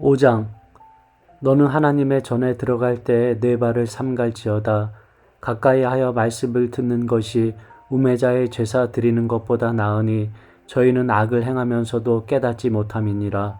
5장 너는 하나님의 전에 들어갈 때에 네 발을 삼갈지어다. 가까이 하여 말씀을 듣는 것이 우매자의 제사 드리는 것보다 나으니 저희는 악을 행하면서도 깨닫지 못함이니라.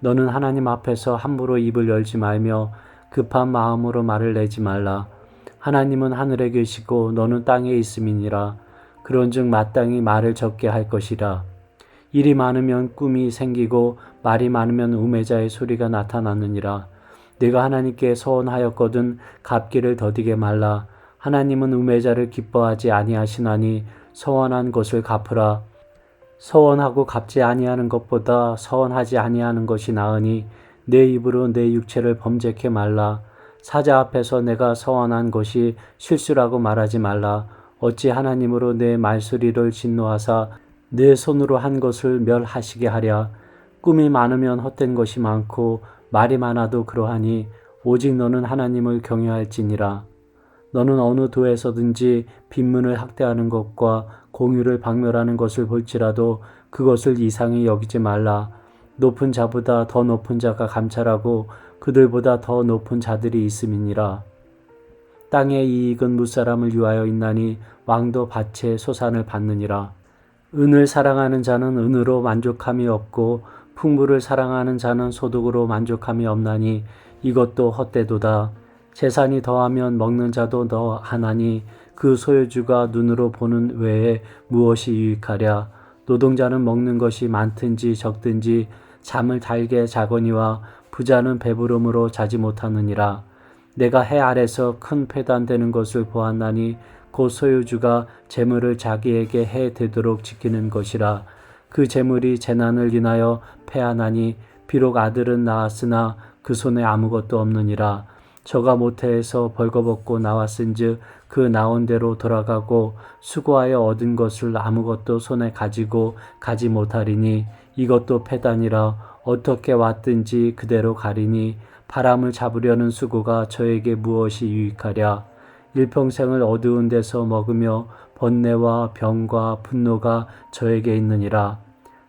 너는 하나님 앞에서 함부로 입을 열지 말며 급한 마음으로 말을 내지 말라. 하나님은 하늘에 계시고 너는 땅에 있음이니라. 그런즉 마땅히 말을 적게 할 것이라. 일이 많으면 꿈이 생기고 말이 많으면 우매자의 소리가 나타나느니라. 내가 하나님께 서원하였거든 갚기를 더디게 말라. 하나님은 우매자를 기뻐하지 아니하시나니 서원한 것을 갚으라. 서원하고 갚지 아니하는 것보다 서원하지 아니하는 것이 나으니 내 입으로 내 육체를 범죄케 말라. 사자 앞에서 내가 서원한 것이 실수라고 말하지 말라. 어찌 하나님으로 내 말소리를 진노하사 내 손으로 한 것을 멸하시게 하랴. 꿈이 많으면 헛된 것이 많고 말이 많아도 그러하니 오직 너는 하나님을 경외할지니라. 너는 어느 도에서든지 빈문을 학대하는 것과 공유를 박멸하는 것을 볼지라도 그것을 이상히 여기지 말라. 높은 자보다 더 높은 자가 감찰하고 그들보다 더 높은 자들이 있음이니라. 땅의 이익은 무사람을 위하여 있나니 왕도 밭에 소산을 받느니라. 은을 사랑하는 자는 은으로 만족함이 없고 풍부를 사랑하는 자는 소득으로 만족함이 없나니 이것도 헛되도다. 재산이 더하면 먹는 자도 더하나니 그 소유주가 눈으로 보는 외에 무엇이 유익하랴. 노동자는 먹는 것이 많든지 적든지 잠을 달게 자거니와 부자는 배부름으로 자지 못하느니라. 내가 해 아래서 큰 패단되는 것을 보았나니 곧 소유주가 재물을 자기에게 해 되도록 지키는 것이라 그 재물이 재난을 인하여 패하나니 비록 아들은 낳았으나 그 손에 아무것도 없느니라. 저가 모태에서 벌거벗고 나왔은즉 그 나온 대로 돌아가고 수고하여 얻은 것을 아무것도 손에 가지고 가지 못하리니 이것도 패단이라. 어떻게 왔든지 그대로 가리니 바람을 잡으려는 수고가 저에게 무엇이 유익하랴 일평생을 어두운 데서 먹으며 번뇌와 병과 분노가 저에게 있느니라.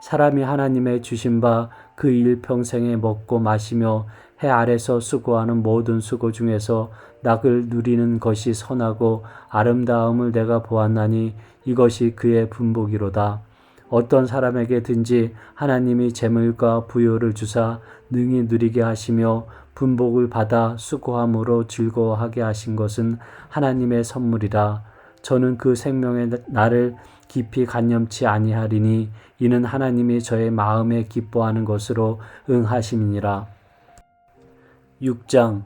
사람이 하나님의 주신 바 그 일평생에 먹고 마시며 해 아래서 수고하는 모든 수고 중에서 낙을 누리는 것이 선하고 아름다움을 내가 보았나니 이것이 그의 분복이로다. 어떤 사람에게든지 하나님이 재물과 부요를 주사 능히 누리게 하시며 분복을 받아 수고함으로 즐거워하게 하신 것은 하나님의 선물이라. 저는 그 생명의 나를 깊이 간념치 아니하리니 이는 하나님이 저의 마음에 기뻐하는 것으로 응하심이니라. 6장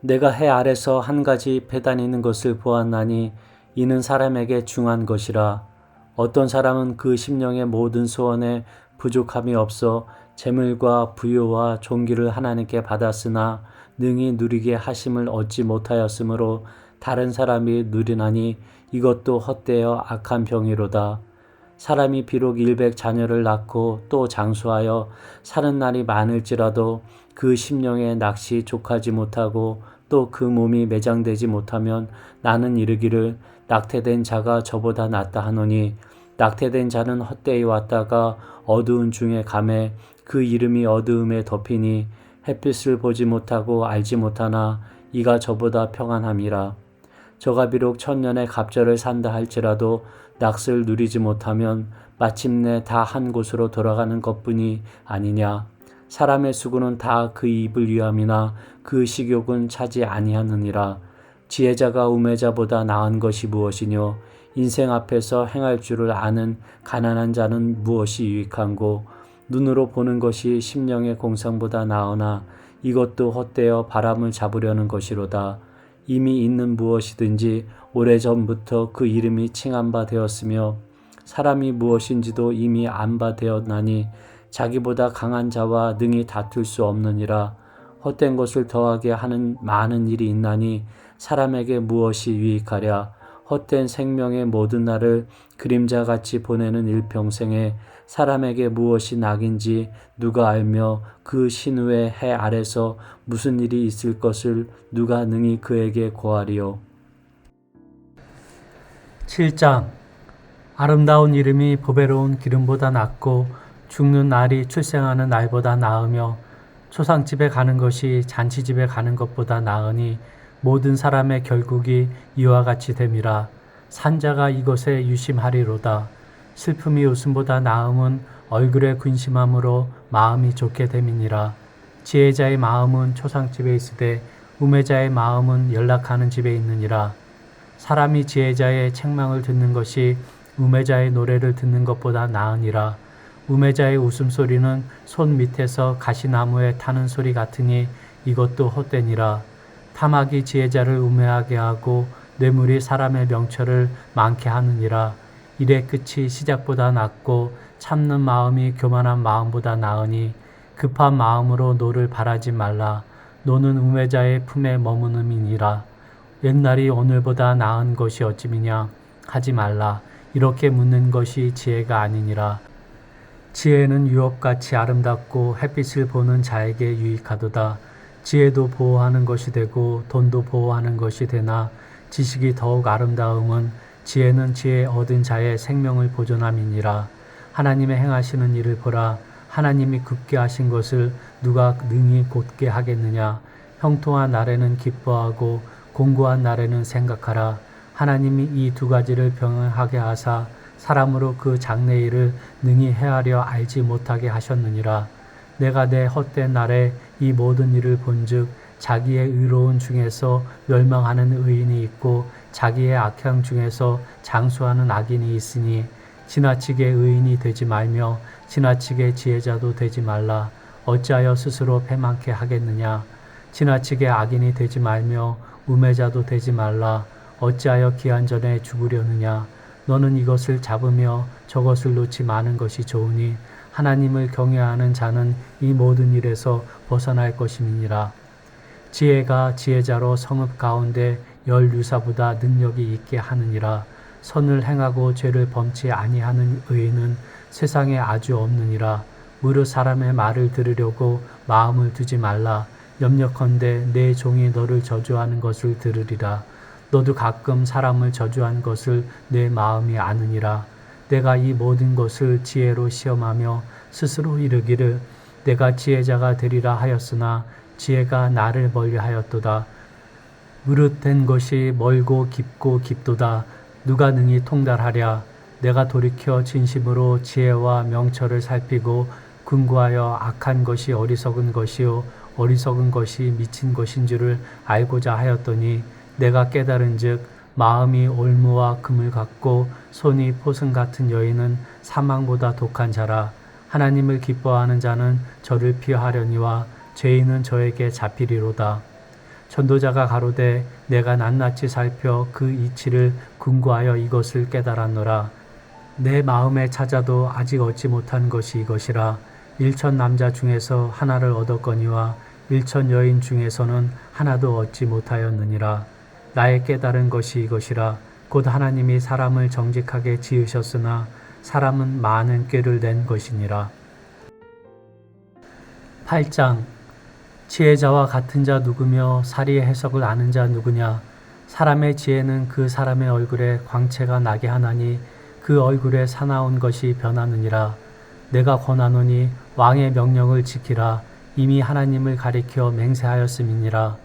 내가 해 아래서 한 가지 배다니는 것을 보았나니 이는 사람에게 중한 것이라. 어떤 사람은 그 심령의 모든 소원에 부족함이 없어 재물과 부요와 종기를 하나님께 받았으나 능히 누리게 하심을 얻지 못하였으므로 다른 사람이 누리나니 이것도 헛되어 악한 병이로다. 사람이 비록 일백 자녀를 낳고 또 장수하여 사는 날이 많을지라도 그 심령에 낚시 족하지 못하고 또 그 몸이 매장되지 못하면 나는 이르기를 낙태된 자가 저보다 낫다 하노니 낙태된 자는 헛되이 왔다가 어두운 중에 감에 그 이름이 어두움에 덮이니 햇빛을 보지 못하고 알지 못하나 이가 저보다 평안함이라. 저가 비록 천년의 갑절을 산다 할지라도 낙을 누리지 못하면 마침내 다 한 곳으로 돌아가는 것뿐이 아니냐. 사람의 수고는 다 그 입을 위함이나 그 식욕은 차지 아니하느니라. 지혜자가 우매자보다 나은 것이 무엇이뇨? 인생 앞에서 행할 줄을 아는 가난한 자는 무엇이 유익한고 눈으로 보는 것이 심령의 공상보다 나으나 이것도 헛되어 바람을 잡으려는 것이로다. 이미 있는 무엇이든지 오래전부터 그 이름이 칭한 바 되었으며 사람이 무엇인지도 이미 안 바 되었나니 자기보다 강한 자와 능히 다툴 수 없느니라. 헛된 것을 더하게 하는 많은 일이 있나니 사람에게 무엇이 유익하랴? 헛된 생명의 모든 날을 그림자같이 보내는 일평생에 사람에게 무엇이 낙인지 누가 알며 그 신우의 해 아래서 무슨 일이 있을 것을 누가 능히 그에게 고하리요. 7장. 아름다운 이름이 보배로운 기름보다 낫고 죽는 날이 출생하는 날보다 나으며 초상집에 가는 것이 잔치집에 가는 것보다 나으니 모든 사람의 결국이 이와 같이 됨이라. 산자가 이것에 유심하리로다. 슬픔이 웃음보다 나음은 얼굴에 근심함으로 마음이 좋게 됨이니라. 지혜자의 마음은 초상집에 있으되 우매자의 마음은 연락하는 집에 있느니라. 사람이 지혜자의 책망을 듣는 것이 우매자의 노래를 듣는 것보다 나으니라 우매자의 웃음소리는 손 밑에서 가시나무에 타는 소리 같으니 이것도 헛되니라. 탐악이 지혜자를 우매하게 하고 뇌물이 사람의 명철을 많게 하느니라. 일의 끝이 시작보다 낫고 참는 마음이 교만한 마음보다 나으니 급한 마음으로 노를 바라지 말라. 노는 우매자의 품에 머무름이니라. 옛날이 오늘보다 나은 것이 어찌미냐? 하지 말라. 이렇게 묻는 것이 지혜가 아니니라 지혜는 유업같이 아름답고 햇빛을 보는 자에게 유익하도다. 지혜도 보호하는 것이 되고 돈도 보호하는 것이 되나 지식이 더욱 아름다움은 지혜는 지혜 얻은 자의 생명을 보존함이니라. 하나님의 행하시는 일을 보라. 하나님이 굳게 하신 것을 누가 능히 곧게 하겠느냐? 형통한 날에는 기뻐하고 공고한 날에는 생각하라. 하나님이 이 두 가지를 병행하게 하사 사람으로 그 장래일을 능히 헤아려 알지 못하게 하셨느니라. 내가 내 헛된 날에 이 모든 일을 본즉 자기의 의로운 중에서 멸망하는 의인이 있고 자기의 악향 중에서 장수하는 악인이 있으니 지나치게 의인이 되지 말며 지나치게 지혜자도 되지 말라. 어찌하여 스스로 패망케 하겠느냐? 지나치게 악인이 되지 말며 우매자도 되지 말라. 어찌하여 기한 전에 죽으려느냐 너는 이것을 잡으며 저것을 놓지 마는 것이 좋으니 하나님을 경외하는 자는 이 모든 일에서 벗어날 것임이니라. 지혜가 지혜자로 성읍 가운데 열 유사보다 능력이 있게 하느니라. 선을 행하고 죄를 범치 아니하는 의인은 세상에 아주 없느니라. 무릇 사람의 말을 들으려고 마음을 두지 말라. 염려컨대 내 종이 너를 저주하는 것을 들으리라. 너도 가끔 사람을 저주한 것을 내 마음이 아느니라. 내가 이 모든 것을 지혜로 시험하며 스스로 이르기를 내가 지혜자가 되리라 하였으나 지혜가 나를 멀리하였도다. 무릇된 것이 멀고 깊고 깊도다. 누가 능히 통달하랴. 내가 돌이켜 진심으로 지혜와 명철을 살피고 궁구하여 악한 것이 어리석은 것이요 어리석은 것이 미친 것인 줄을 알고자 하였더니 내가 깨달은즉 마음이 올무와 금을 갖고 손이 포승 같은 여인은 사망보다 독한 자라 하나님을 기뻐하는 자는 저를 피하려니와 죄인은 저에게 잡히리로다. 전도자가 가로되 내가 낱낱이 살펴 그 이치를 궁구하여 이것을 깨달았노라. 내 마음에 찾아도 아직 얻지 못한 것이 이것이라. 일천 남자 중에서 하나를 얻었거니와 일천 여인 중에서는 하나도 얻지 못하였느니라. 나의 깨달은 것이 이것이라. 곧 하나님이 사람을 정직하게 지으셨으나 사람은 많은 꾀를 낸 것이니라. 8장. 지혜자와 같은 자 누구며 사리의 해석을 아는 자 누구냐? 사람의 지혜는 그 사람의 얼굴에 광채가 나게 하나니 그 얼굴에 사나운 것이 변하느니라. 내가 권하노니 왕의 명령을 지키라. 이미 하나님을 가리켜 맹세하였음이니라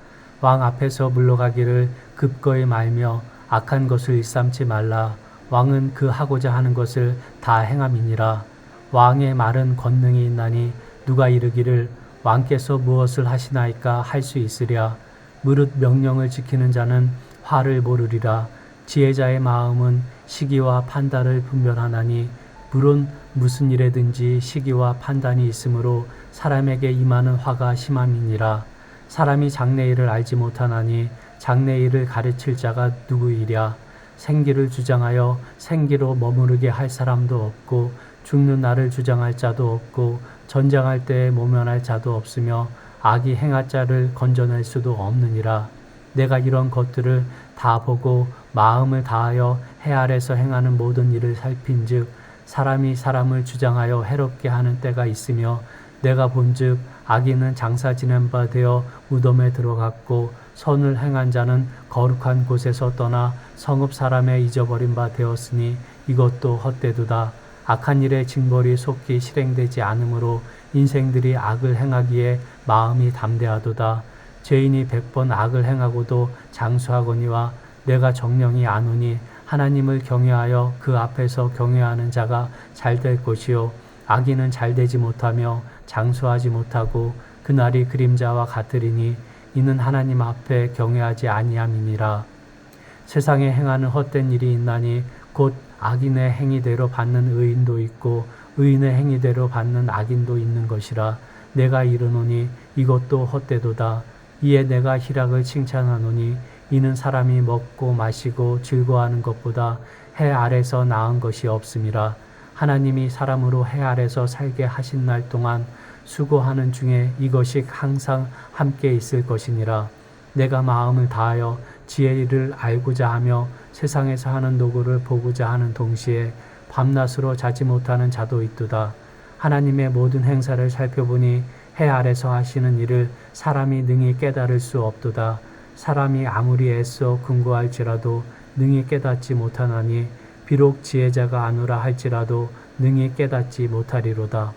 왕 앞에서 물러가기를 급거이 말며 악한 것을 일삼지 말라. 왕은 그 하고자 하는 것을 다 행함이니라. 왕의 말은 권능이 있나니 누가 이르기를 왕께서 무엇을 하시나이까 할 수 있으랴. 무릇 명령을 지키는 자는 화를 모르리라. 지혜자의 마음은 시기와 판단을 분별하나니 물론 무슨 일에든지 시기와 판단이 있으므로 사람에게 임하는 화가 심함이니라 사람이 장래일을 알지 못하나니 장래일을 가르칠 자가 누구이랴 생기를 주장하여 생기로 머무르게 할 사람도 없고 죽는 날을 주장할 자도 없고 전쟁할 때에 모면할 자도 없으며 악이 행할 자를 건져낼 수도 없느니라. 내가 이런 것들을 다 보고 마음을 다하여 해 아래서 행하는 모든 일을 살핀즉 사람이 사람을 주장하여 해롭게 하는 때가 있으며 내가 본즉 악인은 장사 지낸 바 되어 무덤에 들어갔고 선을 행한 자는 거룩한 곳에서 떠나 성읍 사람에 잊어버린 바 되었으니 이것도 헛되도다. 악한 일의 징벌이 속히 실행되지 않으므로 인생들이 악을 행하기에 마음이 담대하도다. 죄인이 백번 악을 행하고도 장수하거니와 내가 정령이 아노니 하나님을 경외하여 그 앞에서 경외하는 자가 잘 될 것이요 악인은 잘 되지 못하며 장수하지 못하고 그날이 그림자와 같으리니 이는 하나님 앞에 경외하지 아니함이니라. 세상에 행하는 헛된 일이 있나니 곧 악인의 행위대로 받는 의인도 있고 의인의 행위대로 받는 악인도 있는 것이라. 내가 이르노니 이것도 헛되도다. 이에 내가 희락을 칭찬하노니 이는 사람이 먹고 마시고 즐거워하는 것보다 해 아래서 나은 것이 없음이라. 하나님이 사람으로 해 아래서 살게 하신 날 동안 수고하는 중에 이것이 항상 함께 있을 것이니라 내가 마음을 다하여 지혜를 알고자 하며 세상에서 하는 노고를 보고자 하는 동시에 밤낮으로 자지 못하는 자도 있도다. 하나님의 모든 행사를 살펴보니 해 아래서 하시는 일을 사람이 능히 깨달을 수 없도다. 사람이 아무리 애써 근거할지라도 능히 깨닫지 못하나니 비록 지혜자가 아노라 할지라도 능히 깨닫지 못하리로다.